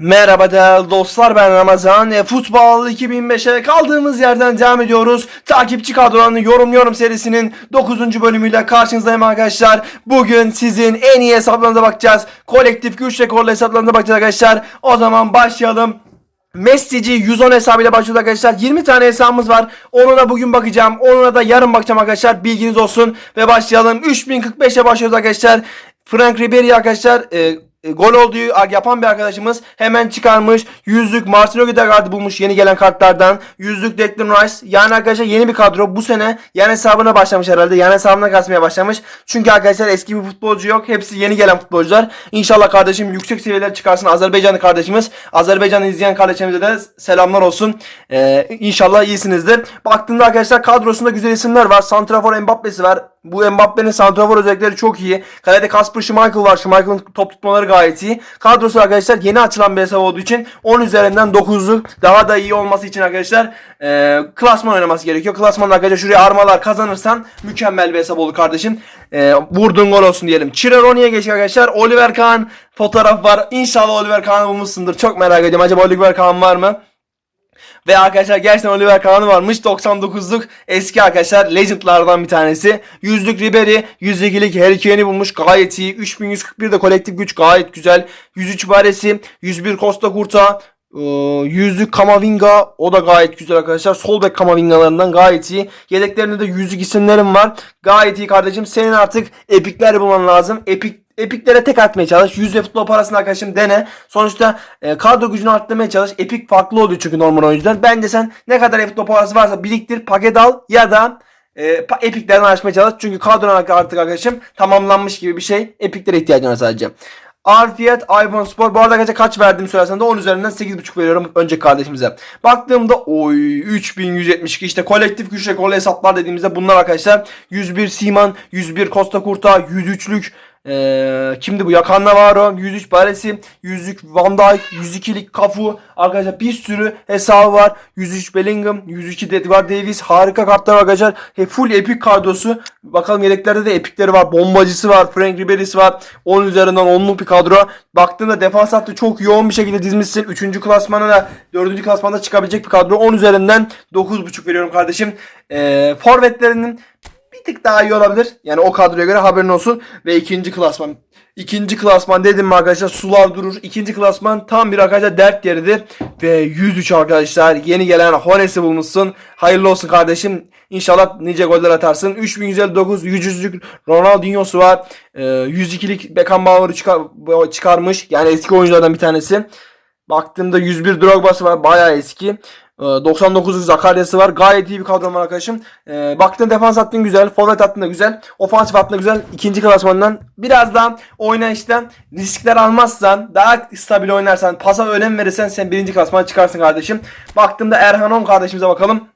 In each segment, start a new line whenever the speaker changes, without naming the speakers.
Merhaba değerli dostlar ben Ramazan. E, Futbol 2005'e kaldığımız yerden devam ediyoruz. Takipçi kadrolarını yorumluyorum serisinin 9. bölümüyle karşınızdayım arkadaşlar. Bugün sizin en iyi hesaplarınıza bakacağız. Kolektif güç rekorlu hesaplarınıza bakacağız arkadaşlar. O zaman başlayalım. Messi'ci 110 hesabıyla başlıyoruz arkadaşlar. 20 tane hesabımız var. Onuna bugün bakacağım. Onuna da yarın bakacağım arkadaşlar. Bilginiz olsun. Ve başlayalım. 3045'e başlıyoruz arkadaşlar. Frank Ribery arkadaşlar e, gol olduğu yapan bir arkadaşımız hemen çıkarmış. Yüzlük Marcelo Ödegaard'ı bulmuş yeni gelen kartlardan. Yüzlük Declan Rice. Yani arkadaşlar yeni bir kadro. Bu sene yan hesabına başlamış herhalde. Yan hesabına kasmaya başlamış. Çünkü arkadaşlar eski bir futbolcu yok. Hepsi yeni gelen futbolcular. İnşallah kardeşim yüksek seviyeler çıkarsın. Azerbaycanlı kardeşimiz. Azerbaycan'ı izleyen kardeşimize de selamlar olsun. Ee, inşallah iyisinizdir. Baktığımda arkadaşlar kadrosunda güzel isimler var. Santrafor Mbappe'si var. Bu Mbappe'nin santrafor özellikleri çok iyi. Kalede Kasper Schmeichel var. Schmeichel'ın top tutmaları gayet iyi. Kadrosu arkadaşlar yeni açılan bir hesap olduğu için 10 üzerinden 9'luk daha da iyi olması için arkadaşlar e, klasman oynaması gerekiyor. Klasmanla arkadaşlar şuraya armalar kazanırsan mükemmel bir hesap olur kardeşim. E, vurduğun gol olsun diyelim. Chireroni'ye geçtik arkadaşlar. Oliver Kahn fotoğraf var. İnşallah Oliver Kahn'ı bulmuşsundur. Çok merak ediyorum. Acaba Oliver Kahn var mı? Ve arkadaşlar gerçekten Oliver Kahn'ı varmış. 99'luk eski arkadaşlar Legend'lardan bir tanesi. 100'lük Ribery, 102'lik Harry Kane'i bulmuş. Gayet iyi. 3141 de kolektif güç gayet güzel. 103 Baresi, 101 Costa Curta, ee, yüzlük Kamavinga o da gayet güzel arkadaşlar. Sol bek Kamavinga'larından gayet iyi. Yedeklerinde de yüzlük isimlerim var. Gayet iyi kardeşim. Senin artık epikler bulman lazım. Epik Epiklere tek atmaya çalış. 100 ve futbol parasını arkadaşım dene. Sonuçta e, kadro gücünü arttırmaya çalış. Epik farklı oluyor çünkü normal oyuncudan. Bence sen ne kadar futbol parası varsa biriktir, paket al ya da e, epiklerden açmaya çalış. Çünkü kadron artık arkadaşım tamamlanmış gibi bir şey. Epiklere ihtiyacın var sadece. Arfiyet iPhone Spor. Bu arada arkadaşlar kaç verdiğimi söylersen de 10 üzerinden 8.5 veriyorum önceki kardeşimize. Baktığımda oy 3172 işte kolektif güç rekorlu hesaplar dediğimizde bunlar arkadaşlar. 101 Siman, 101 Costa Curta, 103'lük ee, kimdi bu? Yakan Navarro, 103 Baresi, 100'lük Van Dijk, 102'lik Cafu. Arkadaşlar bir sürü hesabı var. 103 Bellingham, 102 Edward Davis. Harika kartlar arkadaşlar. He, full epik kadrosu. Bakalım yedeklerde de epikleri var. Bombacısı var. Frank Ribery'si var. 10 üzerinden 10'luk bir kadro. Baktığında defans hattı çok yoğun bir şekilde dizmişsin. 3. klasmana da 4. klasmanda çıkabilecek bir kadro. 10 üzerinden 9.5 veriyorum kardeşim. Ee, forvetlerinin tık daha iyi olabilir. Yani o kadroya göre haberin olsun. Ve ikinci klasman. İkinci klasman dedim mi arkadaşlar sular durur. İkinci klasman tam bir arkadaşlar dert yeridir. Ve 103 arkadaşlar yeni gelen Hones'i bulmuşsun. Hayırlı olsun kardeşim. İnşallah nice goller atarsın. 3159 100'lük Ronaldinho'su var. Ee, 102'lik Beckenbauer'ı çıkar, çıkarmış. Yani eski oyunculardan bir tanesi. Baktığımda 101 Drogba'sı var. Bayağı eski. Ee, 99'luk Zakarya'sı var. Gayet iyi bir kadrom var arkadaşım. Ee, baktığın defans hattın güzel. Forvet hattın da güzel. Ofansif hattın da güzel. İkinci klasmandan biraz daha oynayıştan riskler almazsan daha stabil oynarsan pasa önem verirsen sen birinci klasmana çıkarsın kardeşim. Baktığımda Erhan On kardeşimize bakalım.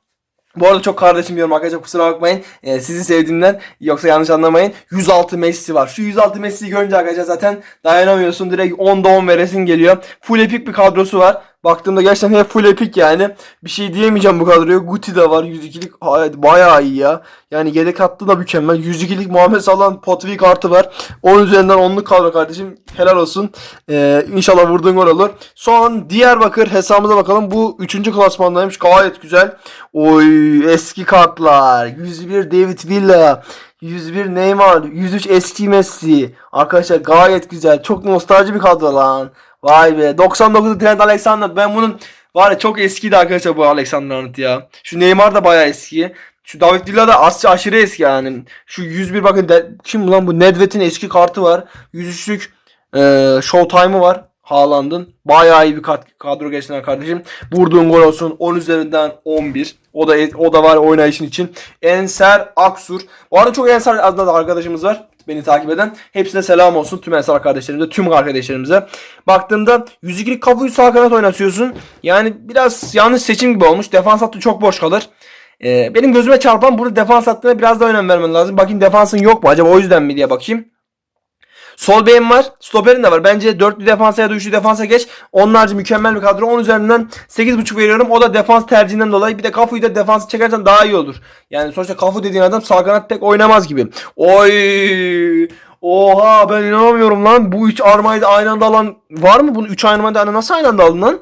Bu arada çok kardeşim diyorum arkadaşlar kusura bakmayın. Ee, sizi sevdiğimden yoksa yanlış anlamayın. 106 Messi var. Şu 106 Messi'yi görünce arkadaşlar zaten dayanamıyorsun. Direkt 10'da 10 veresin geliyor. Full epic bir kadrosu var. Baktığımda gerçekten hep full epic yani. Bir şey diyemeyeceğim bu kadroya. Guti de var. 102'lik Hayır, bayağı iyi ya. Yani yedek hattı da mükemmel. 102'lik Muhammed Salah'ın Potvi kartı var. 10 üzerinden 10'luk kadro kardeşim. Helal olsun. Ee, inşallah vurduğun gol olur. Son Diyarbakır hesabımıza bakalım. Bu 3. klasmandaymış. Gayet güzel. Oy eski kartlar. 101 David Villa. 101 Neymar, 103 eski Messi. Arkadaşlar gayet güzel. Çok nostalji bir kadro lan. Vay be. 99 Trent Alexander. Ben bunun var ya çok eskiydi arkadaşlar bu Alexander Arnold ya. Şu Neymar da bayağı eski. Şu David Villa da as aşırı eski yani. Şu 101 bakın de, kim lan bu Nedved'in eski kartı var. 103'lük e, Showtime'ı var. Haaland'ın. Bayağı iyi bir kad- kadro geçtiler kardeşim. Vurduğun gol olsun 10 üzerinden 11. O da o da var oynayışın için. Enser Aksur. Bu arada çok Enser adında da arkadaşımız var. Beni takip eden. Hepsine selam olsun tüm Enser kardeşlerimize, tüm arkadaşlarımıza. Baktığımda 102'lik kafayı sağ kanat oynatıyorsun. Yani biraz yanlış seçim gibi olmuş. Defans hattı çok boş kalır. Ee, benim gözüme çarpan burada defans hattına biraz daha önem vermen lazım. Bakayım defansın yok mu acaba o yüzden mi diye bakayım. Sol beyin var. Stoperin de var. Bence dörtlü defansa ya da üçlü defansa geç. Onlarca mükemmel bir kadro. 10 üzerinden 8.5 veriyorum. O da defans tercihinden dolayı. Bir de Kafu'yu da defansı çekersen daha iyi olur. Yani sonuçta Kafu dediğin adam sağ kanat tek oynamaz gibi. Oy! Oha ben inanamıyorum lan. Bu üç armayı da aynı anda alan var mı? Bunu üç armayı da nasıl aynı anda aldın lan?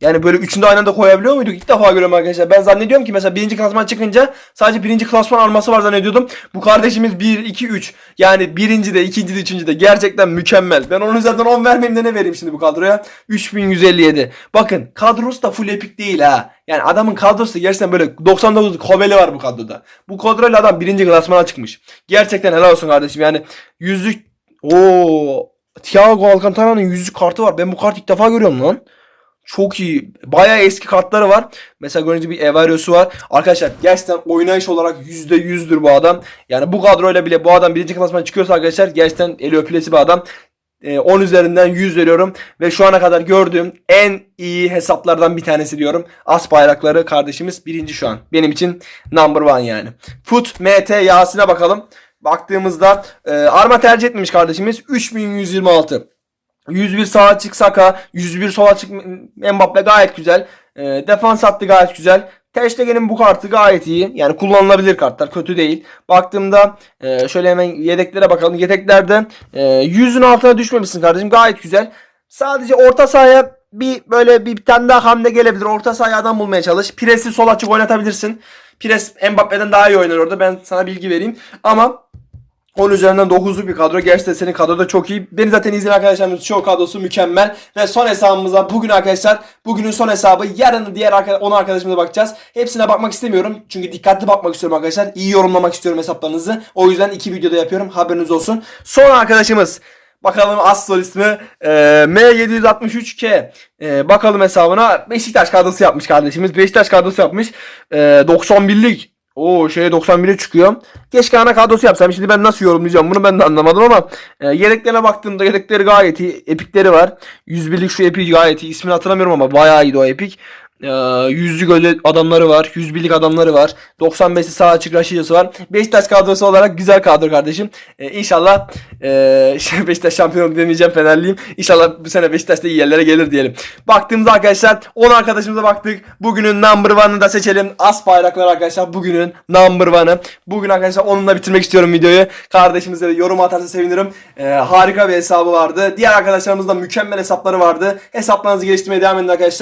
Yani böyle üçünü de aynı anda koyabiliyor muyduk? İlk defa görüyorum arkadaşlar. Ben zannediyorum ki mesela birinci klasman çıkınca sadece birinci klasman arması var zannediyordum. Bu kardeşimiz 1, 2, 3. Yani birinci de, ikinci de, üçüncü de gerçekten mükemmel. Ben onun üzerinden 10 vermeyeyim de ne vereyim şimdi bu kadroya? 3157. Bakın kadrosu da full epic değil ha. Yani adamın kadrosu gerçekten böyle 99 kobeli var bu kadroda. Bu kadroyla adam birinci klasmana çıkmış. Gerçekten helal olsun kardeşim. Yani yüzlük... Oo, Thiago Alcantara'nın yüzlük kartı var. Ben bu kartı ilk defa görüyorum lan. Çok iyi. Bayağı eski kartları var. Mesela görünce bir Evario'su var. Arkadaşlar gerçekten oynayış olarak %100'dür bu adam. Yani bu kadroyla bile bu adam birinci klasmana çıkıyorsa arkadaşlar gerçekten eli öpülesi bir adam. Ee, 10 üzerinden 100 veriyorum. Ve şu ana kadar gördüğüm en iyi hesaplardan bir tanesi diyorum. As bayrakları kardeşimiz birinci şu an. Benim için number one yani. Foot MT Yasin'e bakalım. Baktığımızda e, arma tercih etmemiş kardeşimiz. 3126. 101 sağ açık Saka, 101 sol açık Mbappe gayet güzel. E, defans hattı gayet güzel. Ter Stegen'in bu kartı gayet iyi. Yani kullanılabilir kartlar. Kötü değil. Baktığımda e, şöyle hemen yedeklere bakalım. Yedeklerde e, 100'ün altına düşmemişsin kardeşim. Gayet güzel. Sadece orta sahaya bir böyle bir tane daha hamle gelebilir. Orta sahaya adam bulmaya çalış. Pres'i sol açık oynatabilirsin. Pires Mbappe'den daha iyi oynar orada. Ben sana bilgi vereyim. Ama 10 üzerinden 9'luk bir kadro. Gerçekten senin kadro da çok iyi. Beni zaten izleyen arkadaşlarımız çoğu kadrosu mükemmel. Ve son hesabımıza bugün arkadaşlar bugünün son hesabı. Yarın diğer arka, 10 arkadaşımıza bakacağız. Hepsine bakmak istemiyorum. Çünkü dikkatli bakmak istiyorum arkadaşlar. İyi yorumlamak istiyorum hesaplarınızı. O yüzden iki videoda yapıyorum. Haberiniz olsun. Son arkadaşımız. Bakalım Astrol ismi e, M763K. E, bakalım hesabına. Beşiktaş kadrosu yapmış kardeşimiz. Beşiktaş kadrosu yapmış. E, 91'lik. Oo şeye 91'e çıkıyor. Keşke ana kadrosu yapsam. Şimdi ben nasıl yorumlayacağım bunu ben de anlamadım ama e, yedeklerine baktığımda yedekleri gayet iyi. Epikleri var. 101'lik şu epik gayet iyi. İsmini hatırlamıyorum ama bayağı iyiydi o epik. Ee, yüzlük adamları var. 101'lik adamları var. 95'li sağ açık Raşidası var. Beşiktaş kadrosu olarak güzel kadro kardeşim. Ee, inşallah e, Beşiktaş şampiyon demeyeceğim Fenerliyim. İnşallah bu sene Beşiktaş da iyi yerlere gelir diyelim. Baktığımızda arkadaşlar 10 arkadaşımıza baktık. Bugünün number one'ını da seçelim. As bayraklar arkadaşlar bugünün number one'ı. Bugün arkadaşlar onunla bitirmek istiyorum videoyu. Kardeşimize de yorum atarsa sevinirim. Ee, harika bir hesabı vardı. Diğer arkadaşlarımızda mükemmel hesapları vardı. Hesaplarınızı geliştirmeye devam edin arkadaşlar.